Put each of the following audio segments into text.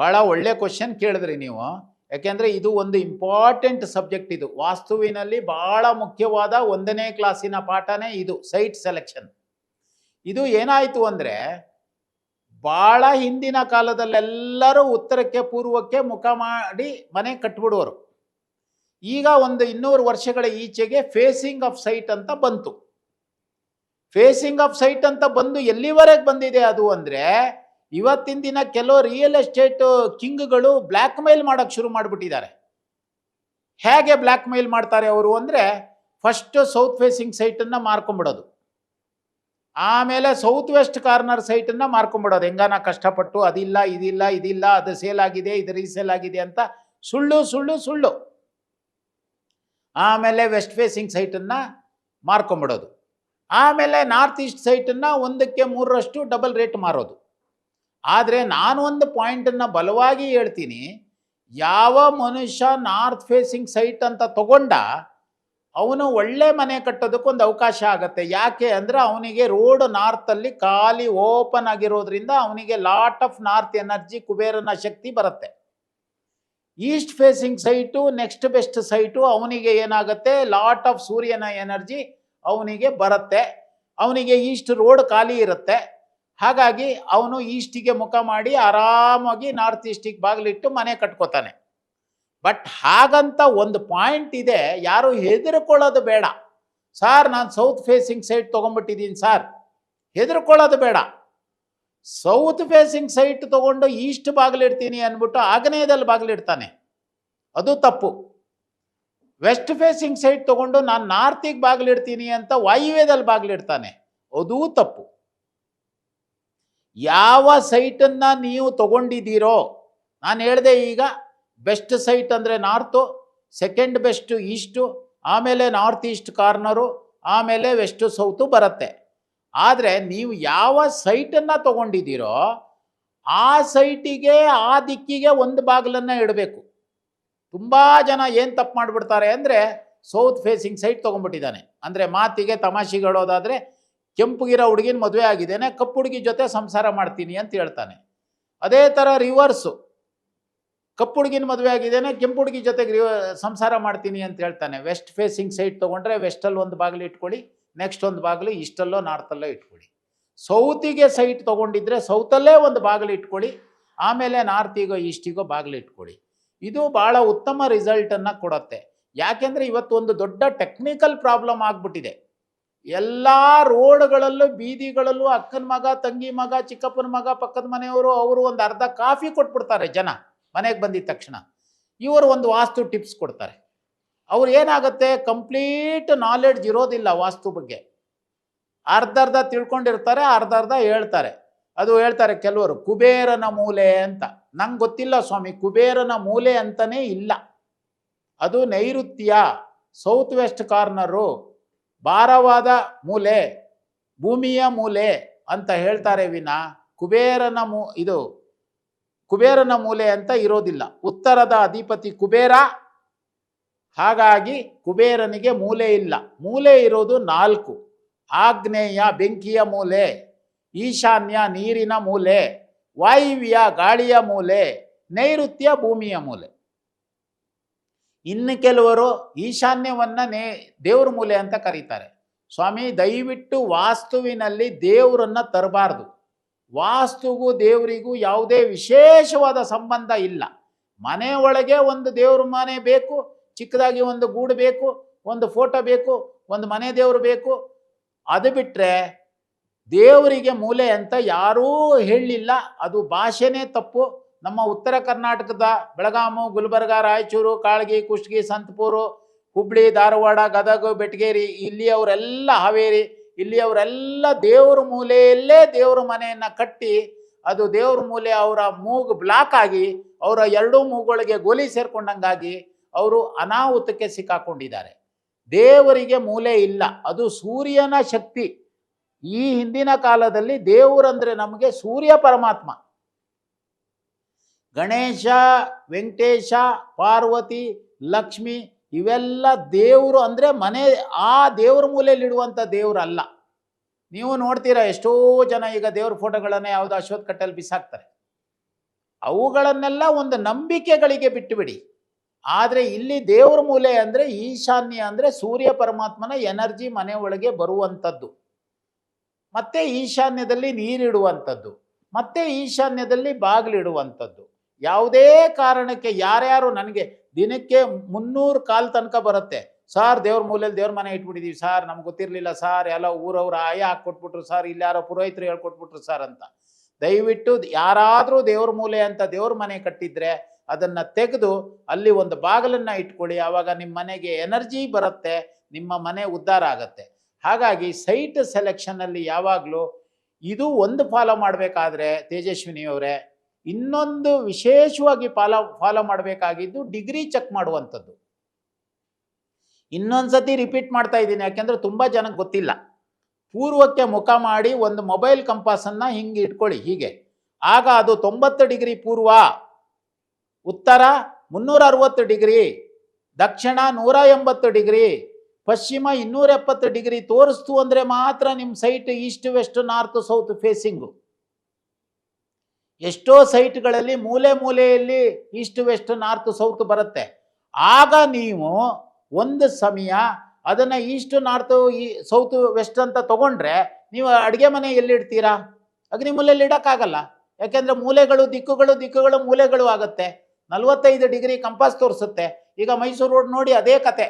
ಭಾಳ ಒಳ್ಳೆ ಕ್ವಶನ್ ಕೇಳಿದ್ರಿ ನೀವು. ಯಾಕೆಂದರೆ ಇದು ಒಂದು ಇಂಪಾರ್ಟೆಂಟ್ ಸಬ್ಜೆಕ್ಟ್ ಇದು. ವಾಸ್ತುವಿನಲ್ಲಿ ಭಾಳ ಮುಖ್ಯವಾದ ಒಂದನೇ ಕ್ಲಾಸಿನ ಪಾಠನೇ ಇದು ಸೈಟ್ ಸೆಲೆಕ್ಷನ್ ಇದು ಏನಾಯಿತು ಅಂದರೆ ಭಾಳ ಹಿಂದಿನ ಕಾಲದಲ್ಲೆಲ್ಲರೂ ಉತ್ತರಕ್ಕೆ ಪೂರ್ವಕ್ಕೆ ಮುಖ ಮಾಡಿ ಮನೆ ಕಟ್ಬಿಡೋರು. ಈಗ ಒಂದು ಇನ್ನೂರು ವರ್ಷಗಳ ಈಚೆಗೆ ಫೇಸಿಂಗ್ ಆಫ್ ಸೈಟ್ ಅಂತ ಬಂತು. ಫೇಸಿಂಗ್ ಆಫ್ ಸೈಟ್ ಅಂತ ಬಂದು ಎಲ್ಲಿವರೆಗೆ ಬಂದಿದೆ ಅದು ಅಂದರೆ ಇವತ್ತಿನ ದಿನ ಕೆಲವು ರಿಯಲ್ ಎಸ್ಟೇಟ್ ಕಿಂಗ್ಗಳು ಬ್ಲ್ಯಾಕ್ ಮೇಲ್ ಮಾಡೋಕ್ಕೆ ಶುರು ಮಾಡಿಬಿಟ್ಟಿದ್ದಾರೆ. ಹೇಗೆ ಬ್ಲ್ಯಾಕ್ ಮೇಲ್ ಮಾಡ್ತಾರೆ ಅವರು ಅಂದರೆ ಫಸ್ಟ್ ಸೌತ್ ಫೇಸಿಂಗ್ ಸೈಟನ್ನು ಮಾರ್ಕೊಂಬಿಡೋದು. ಆಮೇಲೆ ಸೌತ್ ವೆಸ್ಟ್ ಕಾರ್ನರ್ ಸೈಟನ್ನು ಮಾರ್ಕೊಂಬಿಡೋದು. ಹೆಂಗಾನ ಕಷ್ಟಪಟ್ಟು ಅದಿಲ್ಲ, ಇದಿಲ್ಲ ಇದಿಲ್ಲ, ಅದು ಸೇಲ್ ಆಗಿದೆ, ಇದು ರೀಸೇಲ್ ಆಗಿದೆ ಅಂತ ಸುಳ್ಳು ಸುಳ್ಳು ಸುಳ್ಳು. ಆಮೇಲೆ ವೆಸ್ಟ್ ಫೇಸಿಂಗ್ ಸೈಟನ್ನು ಮಾರ್ಕೊಂಬಿಡೋದು. ಆಮೇಲೆ ನಾರ್ತ್ ಈಸ್ಟ್ ಸೈಟನ್ನು ಒಂದಕ್ಕೆ ಮೂರರಷ್ಟು ಡಬಲ್ ರೇಟ್ ಮಾರೋದು. ಆದರೆ ನಾನು ಒಂದು ಪಾಯಿಂಟನ್ನು ಬಲವಾಗಿ ಹೇಳ್ತೀನಿ. ಯಾವ ಮನುಷ್ಯ ನಾರ್ತ್ ಫೇಸಿಂಗ್ ಸೈಟ್ ಅಂತ ತಗೊಂಡ ಅವನು ಒಳ್ಳೆ ಮನೆ ಕಟ್ಟೋದಕ್ಕೊಂದು ಅವಕಾಶ ಆಗುತ್ತೆ. ಯಾಕೆ ಅಂದರೆ ಅವನಿಗೆ ರೋಡ್ ನಾರ್ತಲ್ಲಿ ಖಾಲಿ ಓಪನ್ ಆಗಿರೋದ್ರಿಂದ ಅವನಿಗೆ ಲಾಟ್ ಆಫ್ ನಾರ್ತ್ ಎನರ್ಜಿ, ಕುಬೇರನ ಶಕ್ತಿ ಬರುತ್ತೆ. East facing site, next best site ಅವನಿಗೆ ಏನಾಗುತ್ತೆ? ಲಾಟ್ ಆಫ್ ಸೂರ್ಯನ ಎನರ್ಜಿ ಅವನಿಗೆ ಬರುತ್ತೆ. ಅವನಿಗೆ ಈಸ್ಟ್ ರೋಡ್ ಖಾಲಿ ಇರುತ್ತೆ. ಹಾಗಾಗಿ ಅವನು ಈಸ್ಟಿಗೆ ಮುಖ ಮಾಡಿ ಆರಾಮಾಗಿ ನಾರ್ತ್ ಈಸ್ಟಿಗೆ ಬಾಗಿಲಿಟ್ಟು ಮನೆ ಕಟ್ಕೋತಾನೆ. ಬಟ್ ಹಾಗಂತ ಒಂದು ಪಾಯಿಂಟ್ ಇದೆ, ಯಾರು ಹೆದರ್ಕೊಳ್ಳೋದು ಬೇಡ. ಸಾರ್ ನಾನು ಸೌತ್ ಫೇಸಿಂಗ್ ಸೈಟ್ ತೊಗೊಂಡ್ಬಿಟ್ಟಿದ್ದೀನಿ ಸಾರ್ ಹೆದರ್ಕೊಳ್ಳೋದು ಬೇಡ. ಸೌತ್ ಫೇಸಿಂಗ್ ಸೈಟ್ ತಗೊಂಡು ಈಸ್ಟ್ ಬಾಗಿಲಿಡ್ತೀನಿ ಅಂದ್ಬಿಟ್ಟು ಆಗ್ನೇಯದಲ್ಲಿ ಬಾಗಿಲಿಡ್ತಾನೆ. ಅದು ತಪ್ಪು. ವೆಸ್ಟ್ ಫೇಸಿಂಗ್ ಸೈಟ್ ತಗೊಂಡು ನಾನು ನಾರ್ತಿಗೆ ಬಾಗಿಲಿಡ್ತೀನಿ ಅಂತ ವಾಯುವ್ಯದಲ್ಲಿ ಬಾಗಿಲಿಡ್ತಾನೆ. ಅದೂ ತಪ್ಪು. ಯಾವ ಸೈಟನ್ನು ನೀವು ತಗೊಂಡಿದ್ದೀರೋ, ನಾನು ಹೇಳಿದೆ ಈಗ, ಬೆಸ್ಟ್ ಸೈಟ್ ಅಂದರೆ ನಾರ್ತು, ಸೆಕೆಂಡ್ ಬೆಸ್ಟ್ ಈಸ್ಟು, ಆಮೇಲೆ ನಾರ್ತ್ ಈಸ್ಟ್ ಕಾರ್ನರು, ಆಮೇಲೆ ವೆಸ್ಟು ಸೌತು ಬರುತ್ತೆ. ಆದರೆ ನೀವು ಯಾವ ಸೈಟನ್ನು ತಗೊಂಡಿದ್ದೀರೋ, ಆ ಸೈಟಿಗೆ, ಆ ದಿಕ್ಕಿಗೆ ಒಂದು ಬಾಗಿಲನ್ನು ಇಡಬೇಕು. ತುಂಬ ಜನ ಏನು ತಪ್ಪು ಮಾಡಿಬಿಡ್ತಾರೆ ಅಂದರೆ, ಸೌತ್ ಫೇಸಿಂಗ್ ಸೈಟ್ ತೊಗೊಂಡ್ಬಿಟ್ಟಿದ್ದಾನೆ. ಅಂದರೆ ಮಾತಿಗೆ ತಮಾಷೆಗೆ ಹೇಳೋದಾದರೆ ಕೆಂಪುಗಿರೋ ಹುಡುಗಿನ ಮದುವೆ ಆಗಿದ್ದೇನೆ, ಕಪ್ಪು ಹುಡುಗಿ ಜೊತೆ ಸಂಸಾರ ಮಾಡ್ತೀನಿ ಅಂತ ಹೇಳ್ತಾನೆ. ಅದೇ ಥರ ರಿವರ್ಸು ಕಪ್ಪು ಹುಡುಗಿನ ಮದುವೆ ಆಗಿದ್ದೇನೆ, ಕೆಂಪು ಹುಡುಗಿ ಜೊತೆಗೆ ರಿವ ಸಂಸಾರ ಮಾಡ್ತೀನಿ ಅಂತ ಹೇಳ್ತಾನೆ. ವೆಸ್ಟ್ ಫೇಸಿಂಗ್ ಸೈಡ್ ತೊಗೊಂಡ್ರೆ ವೆಸ್ಟಲ್ಲಿ ಒಂದು ಬಾಗಿಲು ಇಟ್ಕೊಳ್ಳಿ ನೆಕ್ಸ್ಟ್ ಒಂದು ಬಾಗಿಲು ಇಷ್ಟಲ್ಲೋ ನಾರ್ತಲ್ಲೋ ಇಟ್ಕೊಳ್ಳಿ. ಸೌತಿಗೆ ಸೈಟ್ ತೊಗೊಂಡಿದ್ರೆ ಸೌತಲ್ಲೇ ಒಂದು ಬಾಗಿಲು ಇಟ್ಕೊಳ್ಳಿ, ಆಮೇಲೆ ನಾರ್ತಿಗೋ ಈಸ್ಟಿಗೋ ಬಾಗಿಲು ಇಟ್ಕೊಳ್ಳಿ. ಇದು ಭಾಳ ಉತ್ತಮ ರಿಸಲ್ಟನ್ನು ಕೊಡುತ್ತೆ. ಯಾಕೆಂದರೆ ಇವತ್ತು ಒಂದು ದೊಡ್ಡ ಟೆಕ್ನಿಕಲ್ ಪ್ರಾಬ್ಲಮ್ ಆಗಿಬಿಟ್ಟಿದೆ. ಎಲ್ಲ ರೋಡ್ಗಳಲ್ಲೂ, ಬೀದಿಗಳಲ್ಲೂ ಅಕ್ಕನ ಮಗ, ತಂಗಿ ಮಗ, ಚಿಕ್ಕಪ್ಪನ ಮಗ, ಪಕ್ಕದ ಮನೆಯವರು ಅವರು ಒಂದು ಅರ್ಧ ಕಾಫಿ ಕೊಟ್ಬಿಡ್ತಾರೆ ಜನ ಮನೆಗೆ ಬಂದಿದ ತಕ್ಷಣ. ಇವರು ಒಂದು ವಾಸ್ತು ಟಿಪ್ಸ್ ಕೊಡ್ತಾರೆ. ಅವ್ರು ಏನಾಗುತ್ತೆ? ಕಂಪ್ಲೀಟ್ ನಾಲೆಡ್ಜ್ ಇರೋದಿಲ್ಲ ವಾಸ್ತು ಬಗ್ಗೆ. ಅರ್ಧ ಅರ್ಧ ತಿಳ್ಕೊಂಡಿರ್ತಾರೆ, ಅರ್ಧ ಅರ್ಧ ಹೇಳ್ತಾರೆ. ಅದು ಹೇಳ್ತಾರೆ ಕೆಲವರು, ಕುಬೇರನ ಮೂಲೆ ಅಂತ. ನಂಗೆ ಗೊತ್ತಿಲ್ಲ ಸ್ವಾಮಿ, ಕುಬೇರನ ಮೂಲೆ ಅಂತಲೇ ಇಲ್ಲ. ಅದು ನೈಋತ್ಯ ಸೌತ್ ವೆಸ್ಟ್ ಕಾರ್ನರು ಭಾರವಾದ ಮೂಲೆ, ಭೂಮಿಯ ಮೂಲೆ ಅಂತ ಹೇಳ್ತಾರೆ ವಿನ ಕುಬೇರನ ಮೂ, ಇದು ಕುಬೇರನ ಮೂಲೆ ಅಂತ ಇರೋದಿಲ್ಲ. ಉತ್ತರದ ಅಧಿಪತಿ ಕುಬೇರ, ಹಾಗಾಗಿ ಕುಬೇರನಿಗೆ ಮೂಲೆ ಇಲ್ಲ. ಮೂಲೆ ಇರೋದು ನಾಲ್ಕು. ಆಗ್ನೇಯ ಬೆಂಕಿಯ ಮೂಲೆ, ಈಶಾನ್ಯ ನೀರಿನ ಮೂಲೆ, ವಾಯುವ್ಯ ಗಾಳಿಯ ಮೂಲೆ, ನೈಋತ್ಯ ಭೂಮಿಯ ಮೂಲೆ. ಇನ್ನು ಕೆಲವರು ಈಶಾನ್ಯವನ್ನು ನೇ ದೇವ್ರ ಮೂಲೆ ಅಂತ ಕರೀತಾರೆ. ಸ್ವಾಮಿ, ದಯವಿಟ್ಟು ವಾಸ್ತುವಿನಲ್ಲಿ ದೇವರನ್ನು ತರಬಾರ್ದು. ವಾಸ್ತುಗೂ ದೇವರಿಗೂ ಯಾವುದೇ ವಿಶೇಷವಾದ ಸಂಬಂಧ ಇಲ್ಲ. ಮನೆ ಒಳಗೆ ಒಂದು ದೇವ್ರ ಮನೆ ಬೇಕು, ಚಿಕ್ಕದಾಗಿ ಒಂದು ಗೂಡು ಬೇಕು, ಒಂದು ಫೋಟೋ ಬೇಕು, ಒಂದು ಮನೆ ದೇವರು ಬೇಕು. ಅದು ಬಿಟ್ಟರೆ ದೇವರಿಗೆ ಮೂಲೆ ಅಂತ ಯಾರೂ ಹೇಳಲಿಲ್ಲ ಅದು ಭಾಷೆನೇ ತಪ್ಪು. ನಮ್ಮ ಉತ್ತರ ಕರ್ನಾಟಕದ ಬೆಳಗಾಮು, ಗುಲ್ಬರ್ಗ, ರಾಯಚೂರು, ಕಾಳಗಿ, ಕುಷ್ಟಗಿ, ಸಂತಪೂರು, ಹುಬ್ಳಿ, ಧಾರವಾಡ, ಗದಗ, ಬೆಟಗೇರಿ ಇಲ್ಲಿಯವರೆಲ್ಲ ಹಾವೇರಿ, ಇಲ್ಲಿಯವರೆಲ್ಲ ದೇವ್ರ ಮೂಲೆಯಲ್ಲೇ ದೇವ್ರ ಮನೆಯನ್ನು ಕಟ್ಟಿ ಅದು ದೇವ್ರ ಮೂಲೆ ಅವರ ಮೂಗು ಬ್ಲಾಕ್ ಆಗಿ ಅವರ ಎರಡೂ ಮೂಗುಗಳಿಗೆ ಗೋಲಿ ಸೇರ್ಕೊಂಡಂಗಾಗಿ ಅವರು ಅನಾಹುತಕ್ಕೆ ಸಿಕ್ಕಾಕೊಂಡಿದ್ದಾರೆ. ದೇವರಿಗೆ ಮೂಲೆ ಇಲ್ಲ, ಅದು ಸೂರ್ಯನ ಶಕ್ತಿ. ಈ ಹಿಂದಿನ ಕಾಲದಲ್ಲಿ ದೇವರಂದ್ರೆ ನಮಗೆ ಸೂರ್ಯ ಪರಮಾತ್ಮ. ಗಣೇಶ, ವೆಂಕಟೇಶ, ಪಾರ್ವತಿ, ಲಕ್ಷ್ಮಿ ಇವೆಲ್ಲ ದೇವರು ಅಂದರೆ ಮನೆ, ಆ ದೇವ್ರ ಮೂಲೆಯಲ್ಲಿ ಇಡುವಂಥ ದೇವ್ರು ಅಲ್ಲ ನೀವು ನೋಡ್ತೀರಾ ಎಷ್ಟೋ ಜನ ಈಗ ದೇವ್ರ ಫೋಟೋಗಳನ್ನು ಯಾವುದು ಅಶ್ವತ್ ಕಟ್ಟಲ್ಲಿ ಬಿಸಾಕ್ತಾರೆ. ಅವುಗಳನ್ನೆಲ್ಲ ಒಂದು ನಂಬಿಕೆಗಳಿಗೆ ಬಿಟ್ಟುಬಿಡಿ. ಆದರೆ ಇಲ್ಲಿ ದೇವ್ರ ಮೂಲೆ ಅಂದರೆ ಈಶಾನ್ಯ ಅಂದರೆ ಸೂರ್ಯ ಪರಮಾತ್ಮನ ಎನರ್ಜಿ ಮನೆ ಒಳಗೆ ಬರುವಂಥದ್ದು ಮತ್ತೆ ಈಶಾನ್ಯದಲ್ಲಿ ನೀರಿಡುವಂಥದ್ದು ಮತ್ತೆ ಈಶಾನ್ಯದಲ್ಲಿ ಬಾಗಿಲಿಡುವಂಥದ್ದು ಯಾವುದೇ ಕಾರಣಕ್ಕೆ ಯಾರ್ಯಾರು ನನಗೆ ದಿನಕ್ಕೆ ಮುನ್ನೂರು ಕಾಲ್ ತನಕ ಬರುತ್ತೆ. ಸಾರ್ ದೇವ್ರ ಮೂಲೆಯಲ್ಲಿ ದೇವ್ರ ಮನೆ ಇಟ್ಬಿಟ್ಟಿದೀವಿ ಸಾರ್, ನಮ್ಗೆ ಗೊತ್ತಿರಲಿಲ್ಲ ಸಾರ್, ಎಲ್ಲ ಊರವ್ರ ಆಯ ಹಾಕ್ಕೊಟ್ಬಿಟ್ರು ಸರ್, ಇಲ್ಲಿ ಯಾರೋ ಪುರೋಹಿತರು ಹೇಳ್ಕೊಟ್ಬಿಟ್ರು ಸರ್ ಅಂತ. ದಯವಿಟ್ಟು ಯಾರಾದರೂ ದೇವ್ರ ಮೂಲೆ ಅಂತ ದೇವ್ರ ಮನೆ ಕಟ್ಟಿದ್ರೆ ಅದನ್ನು ತೆಗೆದು ಅಲ್ಲಿ ಒಂದು ಬಾಗಿಲನ್ನು ಇಟ್ಕೊಳ್ಳಿ. ಆವಾಗ ನಿಮ್ಮ ಮನೆಗೆ ಎನರ್ಜಿ ಬರುತ್ತೆ, ನಿಮ್ಮ ಮನೆ ಉದ್ಧಾರ ಆಗತ್ತೆ. ಹಾಗಾಗಿ ಸೈಟ್ ಸೆಲೆಕ್ಷನ್ನಲ್ಲಿ ಯಾವಾಗಲೂ ಇದು ಒಂದು ಫಾಲೋ ಮಾಡಬೇಕಾದ್ರೆ ತೇಜಸ್ವಿನಿಯವರೇ ಇನ್ನೊಂದು ವಿಶೇಷವಾಗಿ ಫಾಲೋ ಫಾಲೋ ಮಾಡಬೇಕಾಗಿದ್ದು ಡಿಗ್ರಿ ಚೆಕ್ ಮಾಡುವಂಥದ್ದು. ಇನ್ನೊಂದ್ಸತಿ ರಿಪೀಟ್ ಮಾಡ್ತಾ ಇದ್ದೀನಿ, ಯಾಕೆಂದರೆ ತುಂಬ ಜನಕ್ಕೆ ಗೊತ್ತಿಲ್ಲ. ಪೂರ್ವಕ್ಕೆ ಮುಖ ಮಾಡಿ ಒಂದು ಮೊಬೈಲ್ ಕಂಪಾಸನ್ನು ಹಿಂಗೆ ಇಟ್ಕೊಳ್ಳಿ, ಹೀಗೆ. ಆಗ ಅದು ತೊಂಬತ್ತು ಡಿಗ್ರಿ ಪೂರ್ವ. ಉತ್ತರ ಮುನ್ನೂರ ಅರವತ್ತು ಡಿಗ್ರಿ, ದಕ್ಷಿಣ ನೂರ ಎಂಬತ್ತು ಡಿಗ್ರಿ, ಪಶ್ಚಿಮ ಇನ್ನೂರ ಎಪ್ಪತ್ತು ಡಿಗ್ರಿ ತೋರಿಸ್ತು ಅಂದರೆ ಮಾತ್ರ ನಿಮ್ಮ site east, west, north, south facing ಎಷ್ಟೋ ಸೈಟ್ಗಳಲ್ಲಿ ಮೂಲೆ ಮೂಲೆಯಲ್ಲಿ ಈಸ್ಟ್, ವೆಸ್ಟ್, ನಾರ್ತ್, ಸೌತ್ ಬರುತ್ತೆ. ಆಗ ನೀವು ಒಂದು ಸಮಯ ಅದನ್ನು ಈಸ್ಟ್, ನಾರ್ತ್, ಈ ಸೌತ್, ವೆಸ್ಟ್ ಅಂತ ತಗೊಂಡ್ರೆ ನೀವು ಅಡುಗೆ ಮನೆ ಎಲ್ಲಿಡ್ತೀರಾ? ಅಗ್ನಿ ಮೂಲೆಯಲ್ಲಿ ಇಡೋಕ್ಕಾಗಲ್ಲ. ಯಾಕೆಂದರೆ ಮೂಲೆಗಳು ದಿಕ್ಕುಗಳು ದಿಕ್ಕುಗಳು ಮೂಲೆಗಳು ಆಗುತ್ತೆ. ನಲವತ್ತೈದು ಡಿಗ್ರಿ ಕಂಪಾಸ್ ತೋರಿಸುತ್ತೆ. ಈಗ ಮೈಸೂರು ರೋಡ್ ನೋಡಿ ಅದೇ ಕತೆ.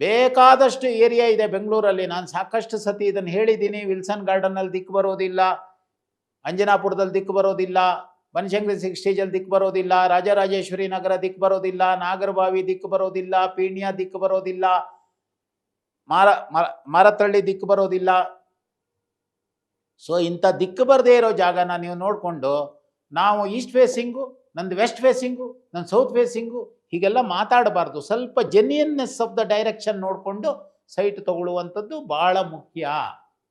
ಬೇಕಾದಷ್ಟು ಏರಿಯಾ ಇದೆ ಬೆಂಗಳೂರಲ್ಲಿ. ನಾನು ಸಾಕಷ್ಟು ಸತಿ ಇದನ್ನು ಹೇಳಿದ್ದೀನಿ ವಿಲ್ಸನ್ ಗಾರ್ಡನಲ್ಲಿ ದಿಕ್ಕು ಬರೋದಿಲ್ಲ. ಅಂಜನಾಪುರದಲ್ಲಿ ದಿಕ್ಕು ಬರೋದಿಲ್ಲ, ಬನಶಂಕರಿ ಸಿಕ್ಸ್ಟೇಜಲ್ಲಿ ದಿಕ್ಕು ಬರೋದಿಲ್ಲ, ರಾಜರಾಜೇಶ್ವರಿ ನಗರ ದಿಕ್ಕು ಬರೋದಿಲ್ಲ, ನಾಗರಬಾವಿ ದಿಕ್ಕು ಬರೋದಿಲ್ಲ, ಪೀಣ್ಯ ದಿಕ್ಕು ಬರೋದಿಲ್ಲ, ಮಾರ, ಮರ- ಮಾರತಳ್ಳಿ ದಿಕ್ಕು ಬರೋದಿಲ್ಲ. ಸೊ ಇಂಥ ದಿಕ್ಕು ಬರದೇ ಇರೋ ಜಾಗನ ನೀವು ನೋಡಿಕೊಂಡು, ನಾವು ಈಸ್ಟ್ ಫೇಸಿಂಗು, ನಂದು ವೆಸ್ಟ್ ಫೇಸಿಂಗು ನನ್ನ ಸೌತ್ ಫೇಸಿಂಗು, ಹೀಗೆಲ್ಲ ಮಾತಾಡಬಾರ್ದು. ಸ್ವಲ್ಪ ಜೆನ್ಯನ್ನೆಸ್ ಆಫ್ ದ ಡೈರೆಕ್ಷನ್ ನೋಡಿಕೊಂಡು ಸೈಟ್ ತಗೊಳ್ಳುವಂಥದ್ದು ಭಾಳ ಮುಖ್ಯ.